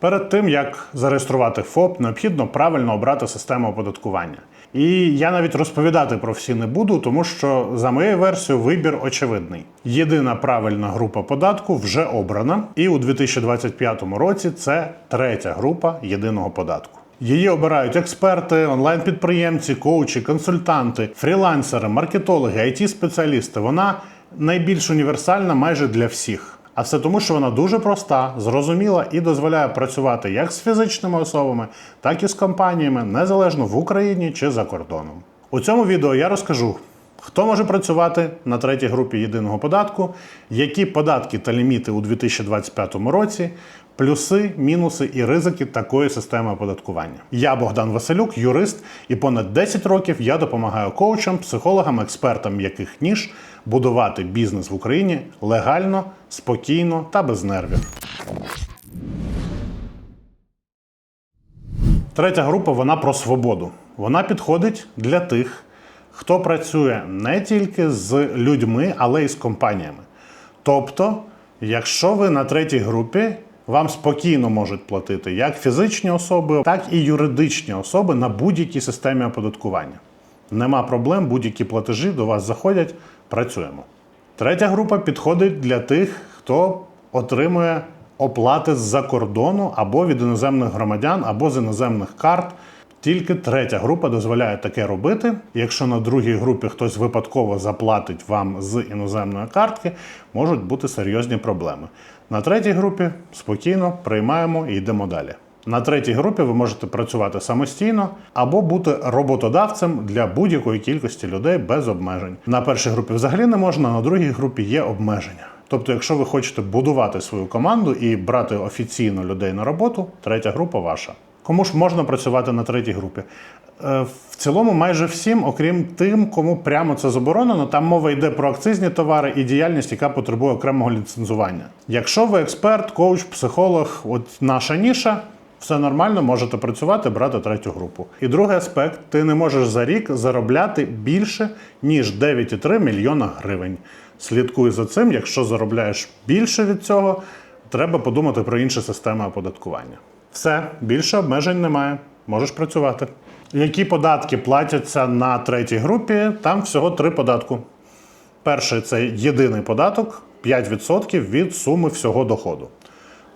Перед тим як зареєструвати ФОП, необхідно правильно обрати систему оподаткування. І я навіть розповідати про всі не буду, тому що за моєю версією вибір очевидний. Єдина правильна група податку вже обрана, і у 2025 році це третя група єдиного податку. Її обирають експерти, онлайн-підприємці, коучі, консультанти, фрілансери, маркетологи, it спеціалісти Вона найбільш універсальна майже для всіх. А все тому, що вона дуже проста, зрозуміла і дозволяє працювати як з фізичними особами, так і з компаніями, незалежно в Україні чи за кордоном. У цьому відео я розкажу, хто може працювати на третій групі єдиного податку, які податки та ліміти у 2025 році, плюси, мінуси і ризики такої системи оподаткування. Я Богдан Василюк, юрист, і понад 10 років я допомагаю коучам, психологам, експертам, яких ніж будувати бізнес в Україні легально, спокійно та без нервів. Третя група вона про свободу. Вона підходить для тих, хто працює не тільки з людьми, але й з компаніями. Тобто, якщо ви на третій групі, вам спокійно можуть платити як фізичні особи, так і юридичні особи на будь-якій системі оподаткування. Нема проблем, будь-які платежі до вас заходять, працюємо. Третя група підходить для тих, хто отримує оплати з-за кордону або від іноземних громадян, або з іноземних карт. Тільки третя група дозволяє таке робити. Якщо на другій групі хтось випадково заплатить вам з іноземної картки, можуть бути серйозні проблеми. На третій групі спокійно приймаємо і йдемо далі. На третій групі ви можете працювати самостійно або бути роботодавцем для будь-якої кількості людей без обмежень. На першій групі взагалі не можна, на другій групі є обмеження. Тобто, якщо ви хочете будувати свою команду і брати офіційно людей на роботу, третя група ваша. Кому ж можна працювати на третій групі? Е, В цілому, майже всім, окрім тим, кому прямо це заборонено, там мова йде про акцизні товари і діяльність, яка потребує окремого ліцензування. Якщо ви експерт, коуч, психолог, от наша ніша. Все нормально, можете працювати, брати третю групу. І другий аспект: ти не можеш за рік заробляти більше ніж 9,3 мільйона гривень. Слідкуй за цим, якщо заробляєш більше від цього, треба подумати про інші системи оподаткування. Все, більше обмежень немає. Можеш працювати. Які податки платяться на третій групі? Там всього три податку. Перший це єдиний податок 5% від суми всього доходу.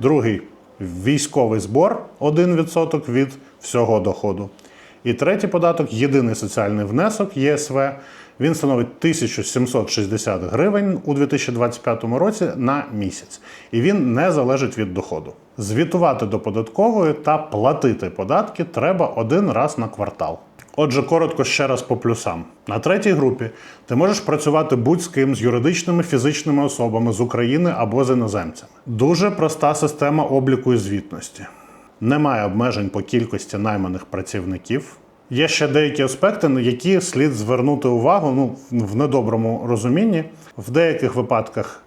Другий військовий збор 1% від всього доходу. І третій податок єдиний соціальний внесок ЄСВ. Він становить 1760 гривень у 2025 році на місяць. І він не залежить від доходу. Звітувати до податкової та платити податки треба один раз на квартал. Отже, коротко ще раз по плюсам. На третій групі ти можеш працювати будь з ким з юридичними фізичними особами з України або з іноземцями. Дуже проста система обліку і звітності. Немає обмежень по кількості найманих працівників. Є ще деякі аспекти, на які слід звернути увагу ну, в недоброму розумінні. В деяких випадках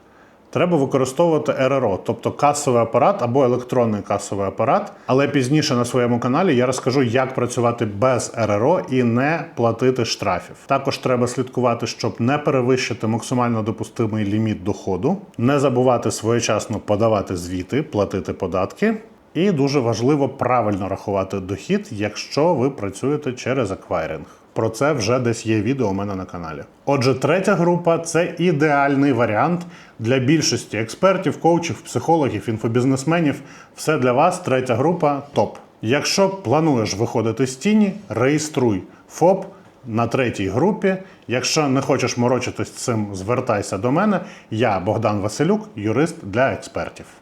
треба використовувати РРО, тобто касовий апарат або електронний касовий апарат. Але пізніше на своєму каналі я розкажу, як працювати без РРО і не платити штрафів. Також треба слідкувати, щоб не перевищити максимально допустимий ліміт доходу, не забувати своєчасно подавати звіти, платити податки. І дуже важливо правильно рахувати дохід, якщо ви працюєте через аквайринг. Про це вже десь є відео у мене на каналі. Отже, третя група це ідеальний варіант для більшості експертів, коучів, психологів, інфобізнесменів. Все для вас. Третя група топ. Якщо плануєш виходити з тіні, реєструй ФОП на третій групі. Якщо не хочеш морочитись цим, звертайся до мене. Я Богдан Василюк, юрист для експертів.